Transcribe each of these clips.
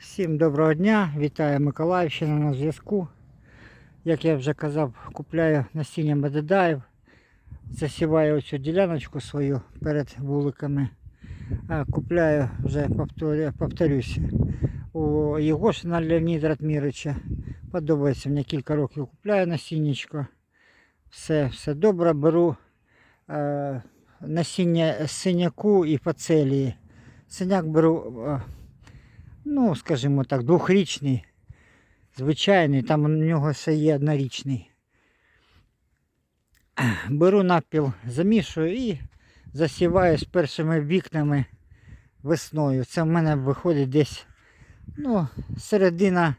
Всім доброго дня, вітаю Миколаївщина на зв'язку. Як я вже казав, купляю насіння медодаїв, засіваю оцю діляночку свою перед вуликами. Купляю вже повторю, повторюсь, у Єгошина Леоніда Ратміровича. Подобається мені кілька років купляю насіннячко. Все, все добре, беру е, насіння синяку і пацелії. Синяк беру. е, ну, скажімо так, двохрічний, звичайний, там у нього ще є однорічний. Беру напіл, замішую і засіваю з першими вікнами весною. Це в мене виходить десь ну, середина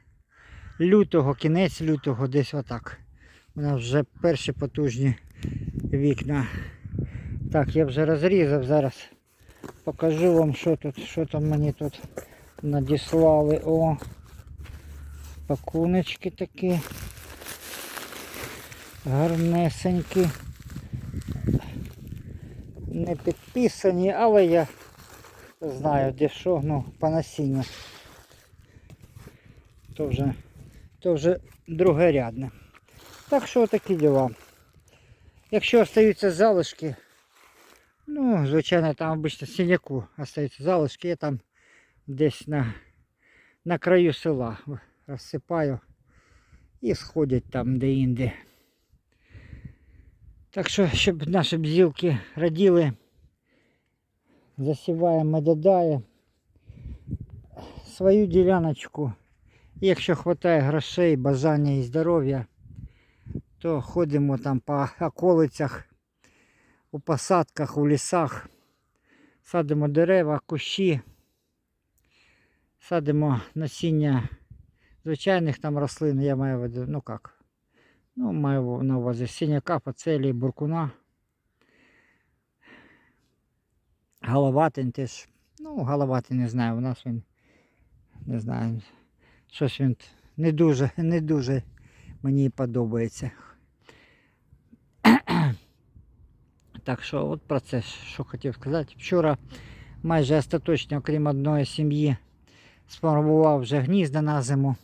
лютого, кінець лютого, десь отак. У нас вже перші потужні вікна. Так, я вже розрізав зараз. Покажу вам, що тут, що там мені тут надіслали. О, пакуночки такі. Гарнесенькі. Не підписані, але я знаю де що, ну, по насінню. То вже, то вже другорядне. Так що такі діла. Якщо остаються залишки, ну, звичайно, там обично синяку остаються залишки, я там десь на, на краю села розсипаю і сходять там де-інде. Так що, щоб наші бзілки раділи, засіваємо медодає свою діляночку. Якщо вистачає грошей, бажання і здоров'я, то ходимо там по околицях, у посадках, у лісах, садимо дерева, кущі садимо насіння звичайних там рослин, я маю в виду, ну як, ну маю на увазі синяка, пацелі, буркуна. Головатин теж, ну головатин не знаю, у нас він, не знаю, щось він не дуже, не дуже мені подобається. Так що от про це що хотів сказати. Вчора майже остаточно, окрім одної сім'ї, сформував вже гнізда на зиму.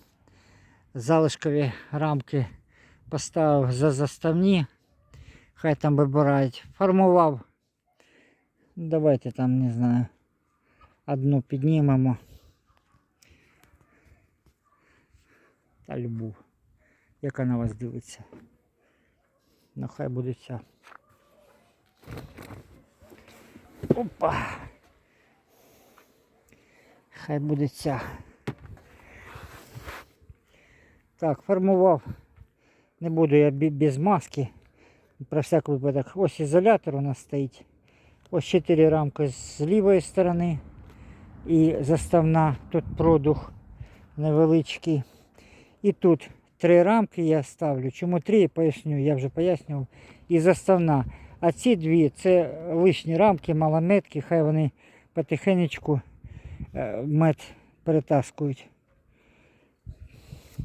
Залишкові рамки поставив за заставні. Хай там вибирають. Формував. Давайте там, не знаю, одну піднімемо. Та любу. Яка на вас дивиться. Ну хай буде ця. Опа! Хай буде ця. Так, формував. Не буду я без маски. Про всяк випадок. Ось ізолятор у нас стоїть. Ось 4 рамки з лівої сторони. І заставна тут продух невеличкий. І тут три рамки я ставлю. Чому три, я поясню, я вже пояснював. І заставна. А ці дві це лишні рамки, малометки, хай вони потихенечку мед перетаскують.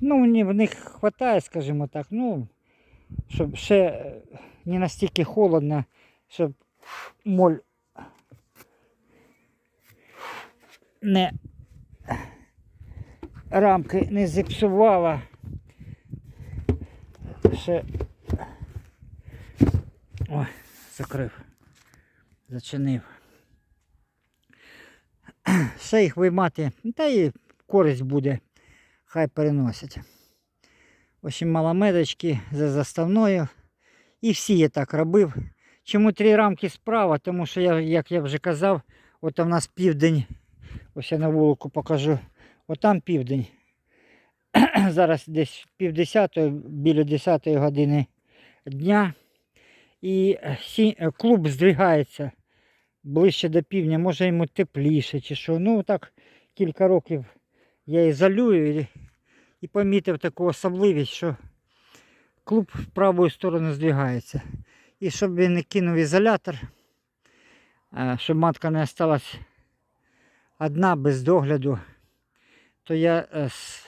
Ну, в них вистачає, скажімо так, ну, щоб ще е, не настільки холодно, щоб моль не рамки не зіпсувала. Ще Ой, закрив, зачинив. Ще їх виймати, та і користь буде, хай переносять. В общем, маломедочки за заставною. І всі я так робив. Чому три рамки справа? Тому що, я, як я вже казав, от у нас південь. Ось я на вулику покажу. Отам південь. Зараз десь півдесятої, біля десятої години дня. І клуб здвигається ближче до півдня, може йому тепліше чи що. Ну так кілька років я ізолюю і, і помітив таку особливість, що клуб в праву сторону здвигається. І щоб він не кинув ізолятор, щоб матка не осталась одна без догляду, то я е, з,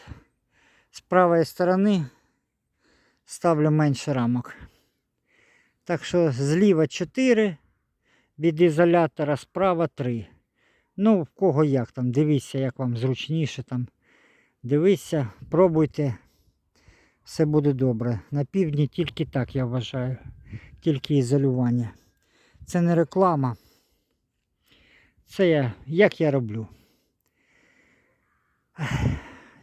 з правої сторони ставлю менше рамок. Так що зліва 4, від ізолятора справа 3. Ну, в кого як там, дивіться, як вам зручніше там. Дивіться, пробуйте. Все буде добре. На півдні тільки так, я вважаю. Тільки ізолювання. Це не реклама. Це я, як я роблю.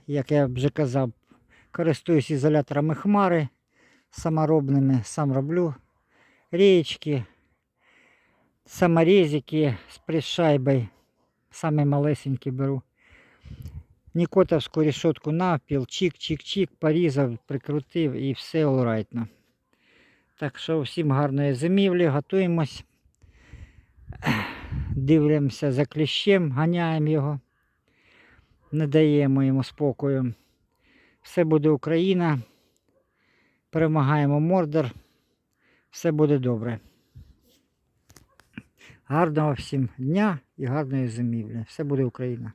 Як я вже казав, користуюсь ізоляторами хмари саморобними, сам роблю. Річки, саморезики з пришайбою. Самі малесенькі беру. Нікотовську решетку навпіл, чик-чик-чик, порізав, прикрутив і все олрайтно. Так що всім гарної зимівлі, готуємось. Дивимося за кліщем, ганяємо його, не даємо йому спокою. Все буде Україна. Перемагаємо Мордор. Все буде добре. Гарного всім дня і гарної зимівлі. Все буде Україна.